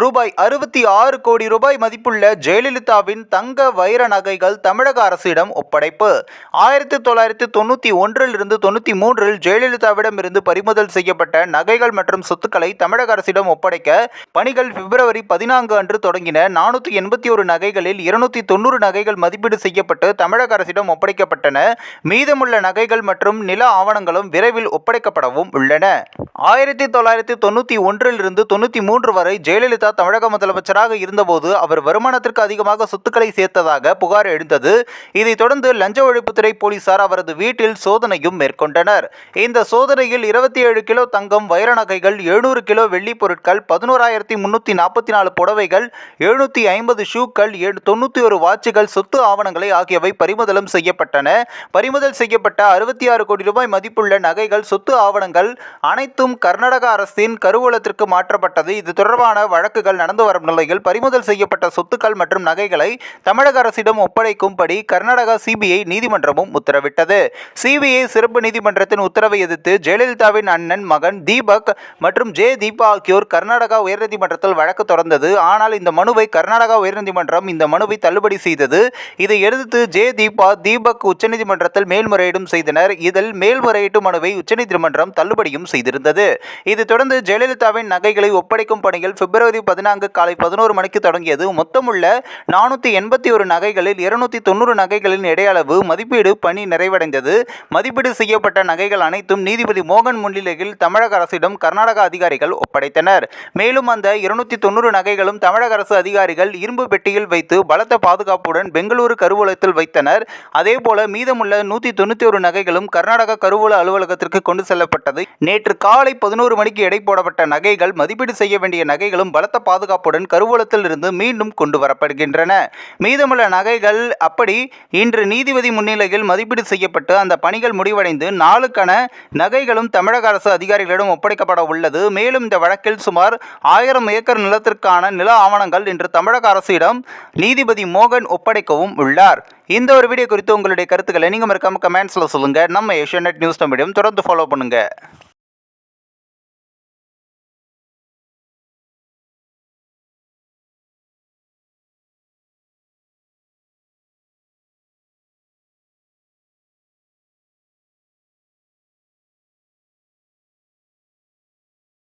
ரூபாய் அறுபத்தி ஆறு கோடி ரூபாய் மதிப்புள்ள ஜெயலலிதாவின் தங்க வைர நகைகள் தமிழக அரசிடம் ஒப்படைப்பு. ஆயிரத்தி தொள்ளாயிரத்தி தொண்ணூற்றி ஒன்றிலிருந்து தொண்ணூற்றி மூன்றில் ஜெயலலிதாவிடம் இருந்து பறிமுதல் செய்யப்பட்ட நகைகள் மற்றும் சொத்துக்களை தமிழக அரசிடம் ஒப்படைக்க பணிகள் பிப்ரவரி பதினான்கு அன்று தொடங்கின நானூற்றி எண்பத்தி ஒரு நகைகளில் இருநூத்தி தொண்ணூறு நகைகள் மதிப்பீடு செய்யப்பட்டு தமிழக அரசிடம் ஒப்படைக்கப்பட்டன. மீதமுள்ள நகைகள் மற்றும் நில ஆவணங்களும் விரைவில் ஒப்படைக்கப்படவும் உள்ளன. ஆயிரத்தி தொள்ளாயிரத்தி தொண்ணூற்றி ஒன்றிலிருந்து தொண்ணூற்றி மூன்று வரை ஜெயலலிதா தமிழக முதலமைச்சராக இருந்தபோது அவர் வருமானத்திற்கு அதிகமாக சொத்துக்களை சேர்த்ததாக புகார் எழுந்தது. இதைத் தொடர்ந்து லஞ்ச ஒழிப்புத்துறை போலீசார் அவரது வீட்டில் சோதனையும் மேற்கொண்டனர். இந்த சோதனையில் இருபத்தி ஏழு கிலோ தங்கம் வைர நகைகள் எழுநூறு கிலோ வெள்ளி பொருட்கள் பதினோராயிரத்தி முன்னூற்றி நாற்பத்தி நாலு புடவைகள் எழுநூற்றி ஐம்பது ஷூக்கள் தொண்ணூற்றி ஒரு வாட்சுகள் சொத்து ஆவணங்களை ஆகியவை பறிமுதலும் செய்யப்பட்டன. பறிமுதல் செய்யப்பட்ட அறுபத்தி ஆறு கோடி ரூபாய் மதிப்புள்ள நகைகள் சொத்து ஆவணங்கள் அனைத்தும் கர்நாடக அரசின் கருவூலத்திற்கு மாற்றப்பட்டது. இது தொடர்பான வழக்கு வழக்குகள் நடந்து வரும் நிலையில் பறிமுதல் செய்யப்பட்ட சொத்துக்கள் மற்றும் நகைகளை தமிழக அரசிடம் ஒப்படைக்கும்படி கர்நாடகா சிபிஐ நீதிமன்றமும் உத்தரவிட்டது. சிபிஐ சிறப்பு நீதிமன்றத்தின் உத்தரவை எதிர்த்து ஜெயலலிதாவின் அண்ணன் மகன் தீபக் மற்றும் ஜே தீபா ஆகியோர் கர்நாடகா உயர்நீதிமன்றத்தில் வழக்கு தொடர்ந்தது. ஆனால் இந்த மனுவை கர்நாடகா உயர்நீதிமன்றம் இந்த மனுவை தள்ளுபடி செய்தது. இதை எதிர்த்து ஜே தீபா தீபக் உச்சநீதிமன்றத்தில் மேல்முறையீடும் செய்தனர். இதில் மேல்முறையீட்டு மனுவை உச்சநீதிமன்றம் தள்ளுபடியும் செய்திருந்தது. இது தொடர்ந்து ஜெயலலிதாவின் நகைகளை ஒப்படைக்கும் பணிகள் பிப்ரவரி பதினான்கு காலை பதினோரு மணிக்கு தொடங்கியது. மொத்தமுள்ள நானூற்றி எண்பத்தி ஒரு நகைகளில் இருநூத்தி தொண்ணூறு நகைகளின் இடையளவு மதிப்பீடு பணி நிறைவடைந்தது. மதிப்பீடு செய்யப்பட்ட நகைகள் அனைத்தும் நீதிபதி மோகன் முன்னிலையில் தமிழக அரசிடம் கர்நாடக அதிகாரிகள் ஒப்படைத்தனர். மேலும் அந்த இருநூத்தி தொண்ணூறு நகைகளும் தமிழக அரசு அதிகாரிகள் இரும்பு பெட்டியில் வைத்து பலத்த பாதுகாப்புடன் பெங்களூரு கருவூலத்தில் வைத்தனர். அதேபோல மீதமுள்ள நூற்றி தொண்ணூற்றி ஒரு நகைகளும் கர்நாடக கருவூல அலுவலகத்திற்கு கொண்டு செல்லப்பட்டது. நேற்று காலை பதினோரு மணிக்கு எடை போடப்பட்ட நகைகள் மதிப்பீடு செய்ய வேண்டிய நகைகளும் பலத்த பாதுகாப்புடன் கருவூலத்தில் இருந்து மீண்டும் கொண்டு வரப்படுகின்றன. மீதமுள்ள நகைகள் அப்படி இன்று நீதிபதி முன்னிலையில் மதிப்பீடு செய்யப்பட்டு அந்த பணிகள் முடிவடைந்து நாளுக்கான நகைகளும் தமிழக அரசு அதிகாரிகளிடம் ஒப்படைக்கப்பட உள்ளது. மேலும் இந்த வழக்கில் சுமார் ஆயிரம் ஏக்கர் நிலத்திற்கான நில ஆவணங்கள் இன்று தமிழக அரசிடம் நீதிபதி மோகன் ஒப்படைக்கவும் உள்ளார். இந்த ஒரு வீடியோ குறித்து உங்களுடைய கருத்துக்களை நீங்கள் மறக்காம கமெண்ட்ஸில் சொல்லுங்கள் நம்ம ஏஷியா நியூஸ் தமிழையும் தொடர்ந்து ஃபாலோ பண்ணுங்கள்